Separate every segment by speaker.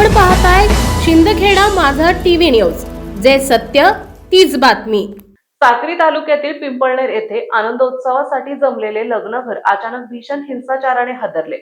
Speaker 1: आपण पाहताय शिंदखेडा माझा टीव्ही न्यूज. जे सत्य तीच बातमी.
Speaker 2: साक्री तालुक्यातील पिंपळनेर येथे आनंदोत्सवासाठी जमलेले लग्नघर अचानक भीषण हिंसाचाराने हादरले.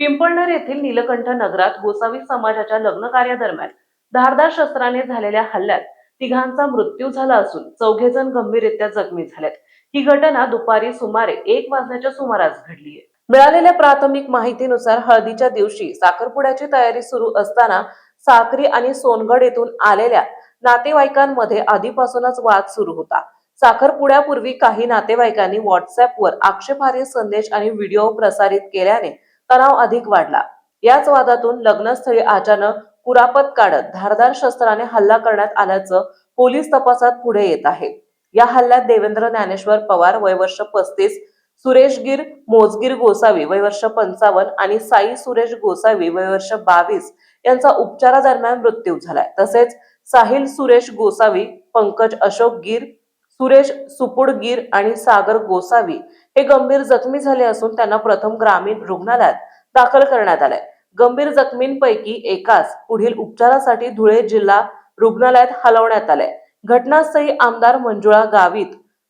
Speaker 2: पिंपळनेर येथील नीलकंठ नगरात गोसावी समाजाच्या लग्न कार्यादरम्यान धारदार शस्त्राने झालेल्या हल्ल्यात तिघांचा मृत्यू झाला असून चौघे जण गंभीररित्या जखमी झालेत. ही घटना दुपारी सुमारे एक वाजण्याच्या सुमारास घडली आहे मिळालेल्या प्राथमिक माहितीनुसार हळदीच्या दिवशी साखरपुड्याची तयारी सुरू असताना साक्री आणि सोनगड येथून आलेल्या नातेवाईकांमध्ये आधीपासूनच वाद सुरू होता. साखरपुड्यापूर्वी काही नातेवाईकांनी व्हॉट्सअपवर आक्षेपार्ह संदेश आणि व्हिडिओ प्रसारित केल्याने तणाव अधिक वाढला. याच वादातून लग्नस्थळी अचानक कुरापत काढत धारदार शस्त्राने हल्ला करण्यात आल्याचं पोलीस तपासात पुढे येत आहे. या हल्ल्यात देवेंद्र ज्ञानेश्वर पवार वयवर्ष पस्तीस सुरेश गिर मोजगीर गोसावी वयवर्ष पंचावन्न आणि साई सुरेश गोसावी वयवर्ष बावीस यांचा उपचारादरम्यान मृत्यू झालाय. तसेच साहिल सुरेश गोसावी पंकज अशोक गिर सुरेश सुपुड गिर आणि सागर गोसावी हे गंभीर जखमी झाले असून त्यांना प्रथम ग्रामीण रुग्णालयात दाखल करण्यात आलंय. गंभीर जखमींपैकी एकास पुढील उपचारासाठी धुळे जिल्हा रुग्णालयात हलवण्यात आलंय. घटनास्थळी आमदार मंजुळा गावित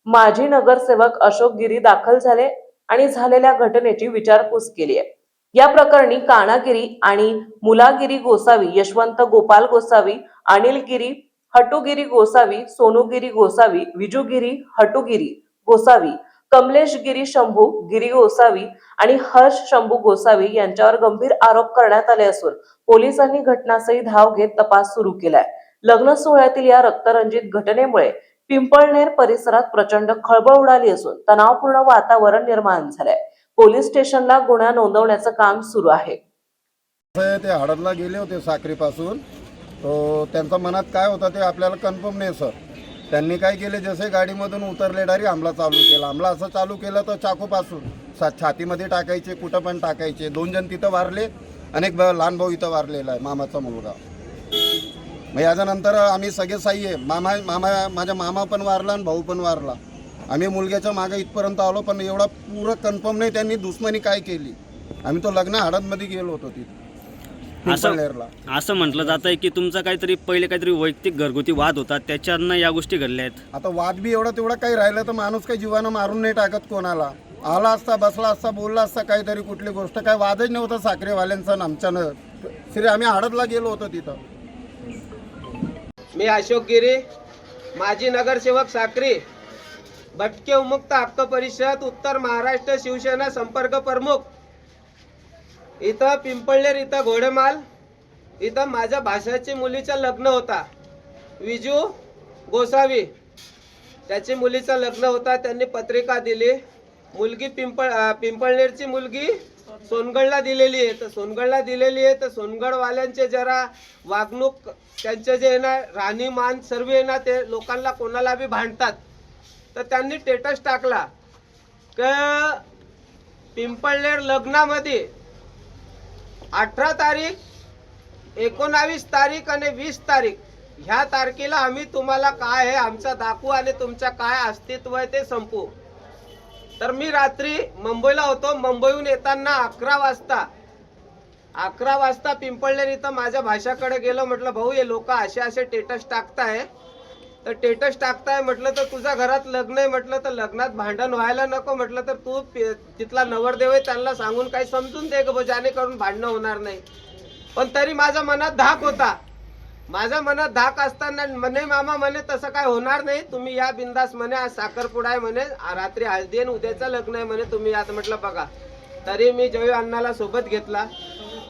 Speaker 2: माजी नगरसेवक अशोक गिरी दाखल झाले आणि झालेल्या घटनेची विचारपूस केली आहे. या प्रकरणी कानागिरी आणि मुलागिरी गोसावी यशवंत गोपाल गोसावी अनिल गिरी हटुगिरी गोसावी सोनूगिरी गोसावी विजुगिरी हटुगिरी गोसावी कमलेश गिरी शंभू गिरी गोसावी आणि हर्ष शंभू गोसावी यांच्यावर गंभीर आरोप करण्यात आले असून पोलिसांनी घटनास्थळी धाव घेत तपास सुरू केलाय. लग्न सोहळ्यातील या रक्तरंजित घटनेमुळे पिंपळनेर परिसरात प्रचंड खळबळ उडाली असून तणावपूर्ण वातावरण निर्माण झालंय. पोलीस स्टेशनला गुन्हा नोंदवण्याचं काम सुरू आहे.
Speaker 3: ते हडदला गेले होते साखरीपासून. तो त्यांच्या मनात काय होतं ते आपल्याला कन्फर्म नाही सर त्यांनी काय केले जसे गाडीमधून उतरले डारी हमला चालू केला. हमला असं चालू केलं तर चाकूपासून सा छातीमध्ये टाकायचे कुठं पण टाकायचे. दोन जण तिथं वारले आणि एक लहान भाऊ इथं वारलेला आहे मामाचा मुलगा. मग याच्यानंतर आम्ही सगळे साई आहे. मामा मामा माझ्या मामा पण वारला आणि भाऊ पण वारला. आम्ही मुलग्याच्या मागे इथपर्यंत आलो पण एवढा पुरं कन्फर्म नाही त्यांनी दुश्मनी काय केली. आम्ही तो लग्न हडदमध्ये गेलो होतो तिथे.
Speaker 4: असं असं म्हटलं जात आहे की तुमचा काहीतरी पहिले काहीतरी वैयक्तिक घरगुती वाद होता त्याच्यानं या गोष्टी घडल्या आहेत.
Speaker 3: आता वाद बी एवढा तेवढा काही राहिलं तर माणूस काही जीवानं मारून नाही टाकत कोणाला. आला असता बसला असता बोलला असता काहीतरी कुठली गोष्ट. काय वादच नव्हता साखरेवाल्यांचा आमच्यानं. श्री आम्ही हडदला गेलो होतो तिथं.
Speaker 5: मी अशोक गिरी माजी नगरसेवक साक्री भटके उमुक्त हक्क परिषद उत्तर महाराष्ट्र शिवसेना संपर्क प्रमुख इथं पिंपळनेर इथं घोडेमाल इथं माझ्या भाषाची मुलीचं लग्न होता विजू गोसावी त्याची मुलीचं लग्न होता त्यांनी पत्रिका दिली मुलगी पिंपळ पिंपळनेरची मुलगी सोनगडला दिलेली आहे. तर सोनगडला दिलेली आहे. तर सोनगडवाल्यांचे जरा वागणूक त्यांचे जे आहे ना राहणीमान सर्व आहे ना ते लोकांना कोणाला बी भांडतात. तर त्यांनी स्टेटस टाकला. क पिंपळनेर लग्नामध्ये अठरा तारीख एकोणावीस तारीख आणि वीस तारीख ह्या तारखेला आम्ही तुम्हाला काय आहे आमचा दाखवू आणि तुमचा काय अस्तित्व आहे ते संपू तर मी रात्री मुंबईला होतो. मुंबईहून येताना अकरा वाजता अकरा वाजता पिंपळनेर इथं माझ्या भाषाकडे गेलो. म्हटलं भाऊ हे लोक असे असे टेटस टाकताय. तर टेटस टाकताय म्हटलं तर तुझ्या घरात लग्न आहे. म्हटलं तर लग्नात भांडण व्हायला नको. म्हटलं तर तू तिथला नवरदेव आहे त्यांना सांगून काही समजून दे ग जेणेकरून भांडणं होणार नाही. पण तरी माझ्या मनात धाक होता. माझ्या मनात धाक असताना म्हणे मामा म्हणे तसं काय होणार नाही. तुम्ही या बिंदास म्हणे आज साखरपुडा आहे म्हणे. रात्री हळदी आणि उद्याचं लग्न आहे म्हणे. तुम्ही आज म्हटलं बघा. तरी मी जयू अण्णाला सोबत घेतला.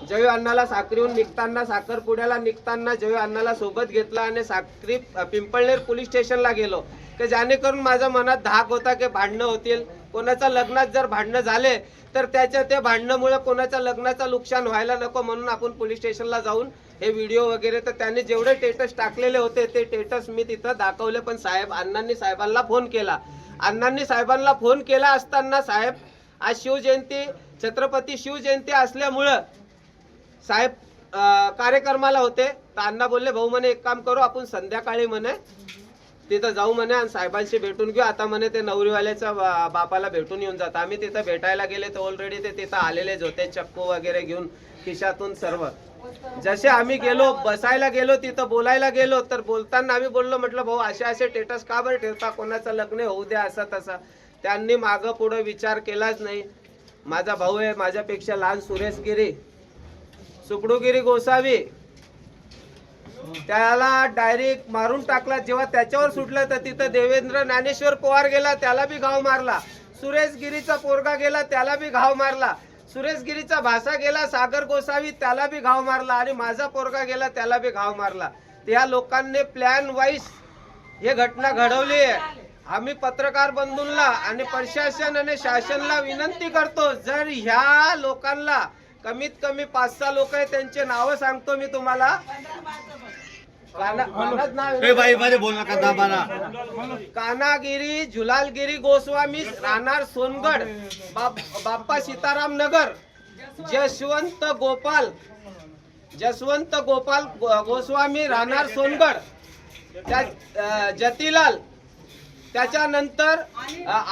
Speaker 5: जयू अण्णाला साखरीहून निघताना साखरपुड्याला निघताना जयू अण्णाला सोबत घेतला आणि साखरी पिंपळनेर पोलीस स्टेशनला गेलो. की जेणेकरून माझ्या मनात धाक होता की भांडणं होतील. कोणाच्या लग्नात जर भांडणं झाले तर त्याच्या त्या भांडणामुळे कोणाच्या लग्नाचं नुकसान व्हायला नको म्हणून आपण पोलीस स्टेशनला जाऊन हे व्हिडिओ वगैरे तर त्यांनी जेवढे टेटस टाकलेले होते ते टेटस मी तिथं दाखवले. पण साहेब अण्णांनी साहेबांना फोन केला. अण्णांनी साहेबांना फोन केला असताना साहेब आज शिवजयंती छत्रपती शिवजयंती असल्यामुळं साहेब कार्यक्रमाला होते. तर अण्णा बोलले भाऊ म्हणे एक काम करू आपण संध्याकाळी म्हणे तिथं जाऊ म्हणे आणि साहेबांशी भेटून घेऊ. आता म्हणे ते नवरीवाल्याच्या बापाला भेटून येऊन जात. आम्ही तिथं भेटायला गेले तर ऑलरेडी ते तिथं आलेलेच होते चप्पू वगैरे घेऊन खिशातून सर्व. जसे आम्ही गेलो बसायला गेलो तिथं बोलायला गेलो तर बोलताना आम्ही बोललो म्हटलं भाऊ असे असे स्टेटस का बरं ठेवता? कोणाचं लग्न होऊ द्या असं तसं. त्यांनी मागं पुढं विचार केलाच नाही. माझा भाऊ आहे माझ्यापेक्षा लहान सुरेश गिरी सुकडूगिरी गोसावी. त्याला डायरेक्ट मारून टाकला. जेव्हा त्याच्यावर सुटलं तर तिथं देवेंद्र ज्ञानेश्वर पवार गेला त्याला बी घाव मारला. सुरेश गिरीचा पोरगा गेला त्याला बी घाव मारला. सुरेश गिरीचा भाषा गेला सागर गोसावी त्याला बी घाव मारला. आणि माझा पोरगा गेला त्याला बी घाव मारला. त्या लोकांनी प्लॅन वाईज हे घटना घडवली आहे. आम्ही पत्रकार बंधूंना आणि प्रशासन आणि शासनला विनंती करतो जर ह्या लोकांना कमीत कमी पाच सहा लोक आहे त्यांचे नावं सांगतो मी तुम्हाला काना- कानात नाव आहे. कानागिरी झुलालगिरी गोस्वामी राहणार सोनगड बाप- बाप्पा सीताराम नगर जसवंत गोपाल जसवंत गोपाल गोस्वामी राहणार सोनगड त्या जतीलाल त्याच्यानंतर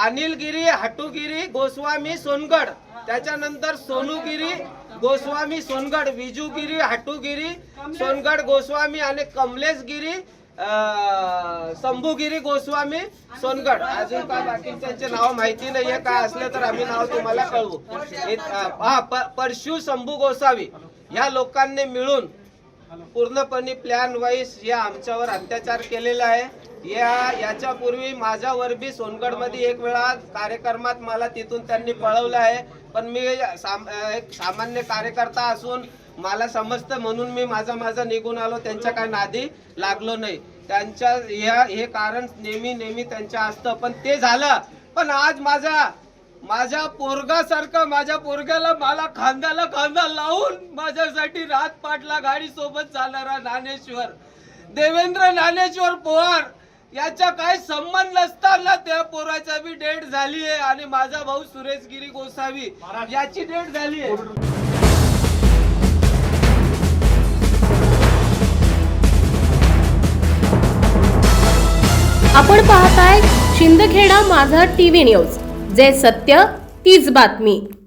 Speaker 5: अनिलगिरी हटुगिरी गोस्वामी सोनगड त्याच्यानंतर सोनूगिरी गोस्वामी सोनगड विजूगिरी हटुगिरी सोनगड गोस्वामी आणि कमलेशगिरी अ, शंभूगिरी गोस्वामी सोनगड. अजून काय बाकीच्यांचे नाव माहिती नाहीये. काय असलं तर आम्ही नाव तुम्हाला कळवू. हे, परशु शंभू गोसावी या लोकांनी मिळून पूर्णपणे प्लॅन वाईज या आमच्यावर अत्याचार केलेला आहे. या याच्यापूर्वी माझ्यावर बी सोनगडमध्ये एक वेळा कार्यक्रमात मला तिथून त्यांनी पळवलं आहे. पण मी साम एक सामान्य कार्यकर्ता असून मला समजतं म्हणून मी माझा माझा निघून आलो. त्यांच्या काय नादी लागलो नाही. त्यांच्या ह्या हे कारण नेहमी नेहमी त्यांच्या असतं. पण ते झालं. पण आज माझा माझ्या पोरगासारखं माझ्या पोरग्याला मला खांद्याला खांदा लावून माझ्यासाठी रात पाटला गाडी सोबत चालणारा ज्ञानेश्वर. देवेंद्र ज्ञानेश्वर पवार. याचा काय संबंध नसताना त्या पोराचा बी डेट झाली आहे आणि माझा भाऊ सुरेश गिरी गोसावी याची डेट झाली आहे
Speaker 1: आपण पाहताय शिंदखेडा माझा टीव्ही न्यूज जे सत्य तीच बातमी.